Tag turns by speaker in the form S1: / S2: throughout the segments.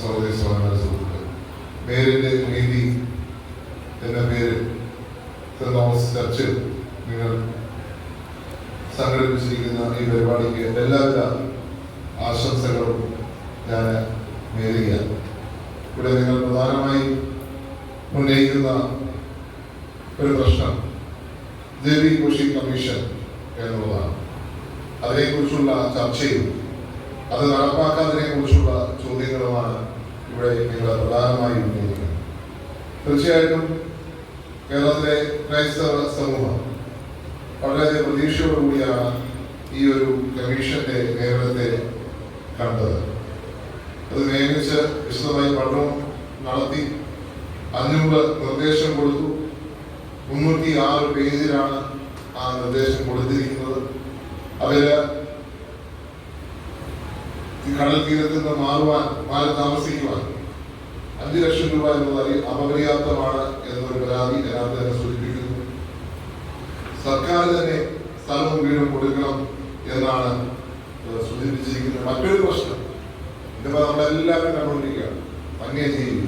S1: സഹോദരി സഹോദര സുഹൃത്തുക്കൾ പേരിന്റെ നീതി എന്ന പേരിൽ സെന്റ് തോമസ് ചർച്ച് നിങ്ങൾ സംഘടിപ്പിച്ചിരിക്കുന്ന ഈ പരിപാടിക്ക് എല്ലാവിധ ആശംസകളും ഞാൻ നേരുകയാണ്. ഇവിടെ നിങ്ങൾ പ്രധാനമായി ഉന്നയിക്കുന്ന ഒരു പ്രശ്നം ദേവി കൃഷി കമ്മീഷൻ എന്നുള്ളതാണ്. അതിനെക്കുറിച്ചുള്ള ചർച്ചയും അത് നടപ്പാക്കാതിനെ കുറിച്ചുള്ള ഇവിടെ നിങ്ങൾ പ്രധാനമായി ഉന്നയിക്കുന്നത് തീർച്ചയായിട്ടും കേരളത്തിലെ ക്രൈസ്തവ സമൂഹം വളരെയധികം പ്രതീക്ഷയോടുകൂടിയാണ് ഈ ഒരു കമ്മീഷന്റെ നേരത്തെ കണ്ടത്. അത് നിയമിച്ച് വിശദമായി പഠനം നടത്തി അഞ്ഞൂറ് നിർദ്ദേശം കൊടുത്തു. മുന്നൂറ്റി ആറ് പേജിലാണ് ആ നിർദ്ദേശം കൊടുത്തിരിക്കുന്നത്. ഈ കടൽ തീരത്ത് നിന്ന് മാറുവാൻ മാറി താമസിക്കുവാൻ അഞ്ചു ലക്ഷം രൂപ എന്നത് അപര്യാപ്തമാണ് എന്നൊരു പരാതി അതിനകത്ത് തന്നെ സൂചിപ്പിക്കുന്നു. സർക്കാർ തന്നെ സ്ഥലവും വീടും കൊടുക്കണം എന്നാണ് സൂചിപ്പിച്ചിരിക്കുന്നത്. മറ്റൊരു പ്രശ്നം ഇതിപ്പോ നമ്മളെല്ലാവരും കണ്ടുകൊണ്ടിരിക്കുകയാണ്. വന്യജീവി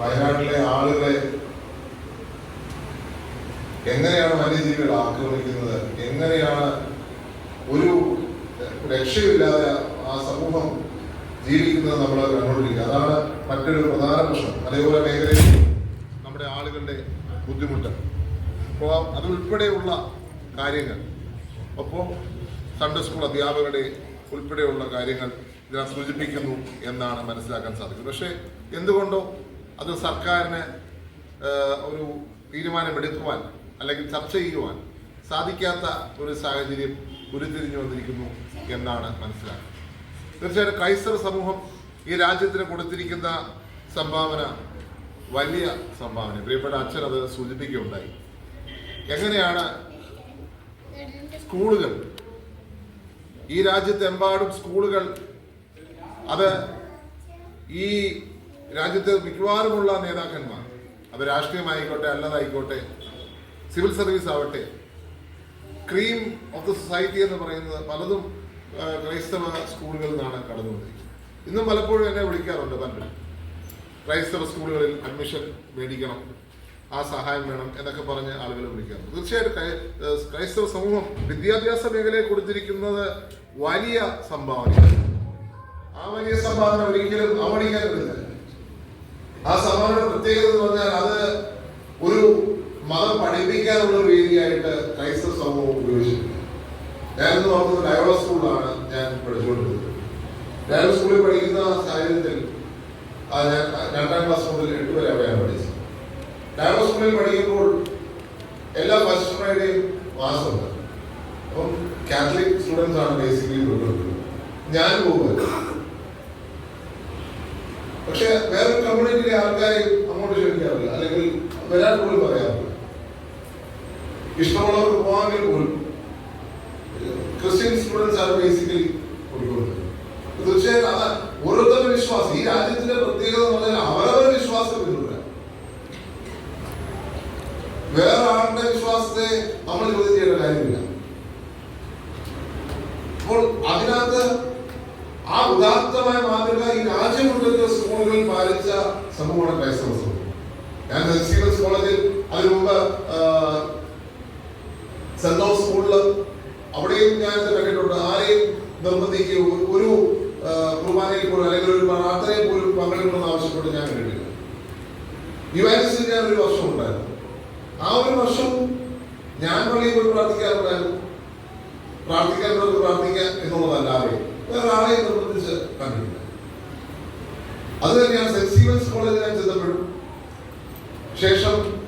S1: വയനാട്ടിലെ ആളുകളെ എങ്ങനെയാണ് വന്യജീവികൾ ആക്രമിക്കുന്നത്? എങ്ങനെയാണ് ഒരു രക്ഷയില്ലാതെ ആ സമൂഹം ജീവിക്കുന്നത് നമ്മൾ കണ്ടുകൊണ്ടിരിക്കുക. അതാണ് മറ്റൊരു പ്രധാന പ്രശ്നം. അതേപോലെ മേഖലയിൽ നമ്മുടെ ആളുകളുടെ ബുദ്ധിമുട്ട്. അപ്പോൾ അതുൾപ്പെടെയുള്ള കാര്യങ്ങൾ. അപ്പോൾ സൺഡേ സ്കൂൾ അധ്യാപകരുടെ ഉൾപ്പെടെയുള്ള കാര്യങ്ങൾ ഇതിനെ സൂചിപ്പിക്കുന്നു എന്നാണ് മനസ്സിലാക്കാൻ സാധിക്കുന്നത്. പക്ഷേ എന്തുകൊണ്ടോ അത് സർക്കാരിന് ഒരു തീരുമാനമെടുക്കുവാൻ അല്ലെങ്കിൽ ചർച്ച ചെയ്യുവാൻ സാധിക്കാത്ത ഒരു സാഹചര്യം ഉരുത്തിരിഞ്ഞു വന്നിരിക്കുന്നു എന്നാണ് മനസ്സിലാക്കുന്നത്. തീർച്ചയായിട്ടും ക്രൈസ്തവ സമൂഹം ഈ രാജ്യത്തിന് കൊടുത്തിരിക്കുന്ന സംഭാവന വലിയ സംഭാവന. പ്രിയപ്പെട്ട അച്ഛൻ അത് സൂചിപ്പിക്കുകയുണ്ടായി. എങ്ങനെയാണ് സ്കൂളുകൾ? ഈ രാജ്യത്തെമ്പാടും സ്കൂളുകൾ അത് ഈ രാജ്യത്ത് മിക്കവാറുമുള്ള നേതാക്കന്മാർ അത് രാഷ്ട്രീയമായിക്കോട്ടെ അല്ലാതായിക്കോട്ടെ സിവിൽ സർവീസ് ആവട്ടെ ക്രീം ഓഫ് ദ സൊസൈറ്റി എന്ന് പറയുന്നത് പലതും ക്രൈസ്തവ സ്കൂളുകളിൽ നിന്നാണ് കടന്നുകൊണ്ടിരിക്കുന്നത് ഇന്നും പലപ്പോഴും എന്നെ വിളിക്കാറുണ്ട് പലരും. ക്രൈസ്തവ സ്കൂളുകളിൽ അഡ്മിഷൻ മേടിക്കണം ആ സഹായം വേണം എന്നൊക്കെ പറഞ്ഞ് ആളുകൾ വിളിക്കാറുണ്ട്. തീർച്ചയായിട്ടും ക്രൈ- ക്രൈസ്തവ സമൂഹം വിദ്യാഭ്യാസ മേഖലയെ കൊടുത്തിരിക്കുന്നത് വലിയ സംഭാവന ആ വലിയ സംഭാവന ഒരിക്കലും അവഗണിക്കാൻ ആ സംഭാവന പ്രത്യേകത എന്ന് പറഞ്ഞാൽ അത് ഒരു മതം പഠിപ്പിക്കാനുള്ള വേദിയായിട്ട് ക്രൈസ്തവ സമൂഹം ഉപയോഗിച്ചിട്ടുണ്ട്. ഞാനിന്ന് ഓർക്കുന്നത് ഡയോള സ്കൂളിലാണ് ഞാൻ പഠിച്ചുകൊണ്ടിരുന്നത്. ഡയോള സ്കൂളിൽ പഠിക്കുന്ന സാഹചര്യത്തിൽ രണ്ടാം ക്ലാസ് മുതൽ എട്ട് വരെ ഞാൻ പഠിച്ചത്. ഡയോള സ്കൂളിൽ പഠിക്കുമ്പോൾ എല്ലാ ഫസ്റ്റ് ഫ്രൈഡേയും മാസമുണ്ട് അപ്പം കാത്തലിക് സ്റ്റുഡൻസ് ആണ് ബേസിക്കലി ഉൾപ്പെടുന്നത് ഞാൻ പോകുന്നത്. പക്ഷെ വേറൊരു കമ്മ്യൂണിറ്റിയിലെ ആൾക്കാരെ അങ്ങോട്ട് ക്ഷണിക്കാറില്ല. അല്ലെങ്കിൽ വരാൻ പോലും പറയാറില്ല. ഇഷ്ടമുള്ളവർക്ക് പോകാമെങ്കിൽ പോലും ക്രിസ്ത്യൻ സ്റ്റുഡൻസ് ആണ് ബേസിക്കലി കൊടുക്കുന്നത് തീർച്ചയായും അതാ ഓരോരുത്തരുടെ വിശ്വാസം. ഈ രാജ്യത്തിന്റെ പ്രത്യേകത എന്ന് പറഞ്ഞാൽ അവരവരുടെ വിശ്വാസം പിന്തുടരുക വേറെ ആളുടെ വിശ്വാസത്തെ നമ്മൾ ചോദ്യം ചെയ്യേണ്ട കാര്യമില്ല. അപ്പോൾ അതിനകത്ത് ആ ഉദാത്തമായ മാതൃക ഈ രാജ്യം മുഴുവൻ സ്കൂളുകളിൽ പാലിച്ച സമൂഹമാണ് ക്രൈസ്തവ സമൂഹം ഞാൻ സെന്റ് കോളേജിൽ അതിനു മുമ്പ് സെന്റ് തോമസ് സ്കൂളിൽ അവിടെയും ഞാൻ കണ്ടിട്ടുണ്ട് ആരെയും നിർബന്ധിക്കുക ഒരു- കുർബാനയിൽ പോലും അല്ലെങ്കിൽ ഒരു പ്രാർത്ഥനയിൽ പോലും പങ്കെടുക്കണമെന്ന് ആവശ്യപ്പെട്ട് ഞാൻ കണ്ടിട്ടില്ല. ഞാൻ ഒരു വർഷം ഉണ്ടായിരുന്നു. ആ ഒരു വർഷം ഞാൻ പള്ളിയിൽ പോയി പ്രാർത്ഥിക്കാറുണ്ടായിരുന്നു പ്രാർത്ഥിക്കാൻ എന്നുള്ളതല്ലാതെ വേറെ ആരെയും. നിർബന്ധിച്ച് കണ്ടിട്ടില്ല. അത് തന്നെയാണ് സെന്റ് സ്റ്റീവൻസ് കോളേജിൽ ഞാൻ ചെന്നപ്പോഴും. ശേഷം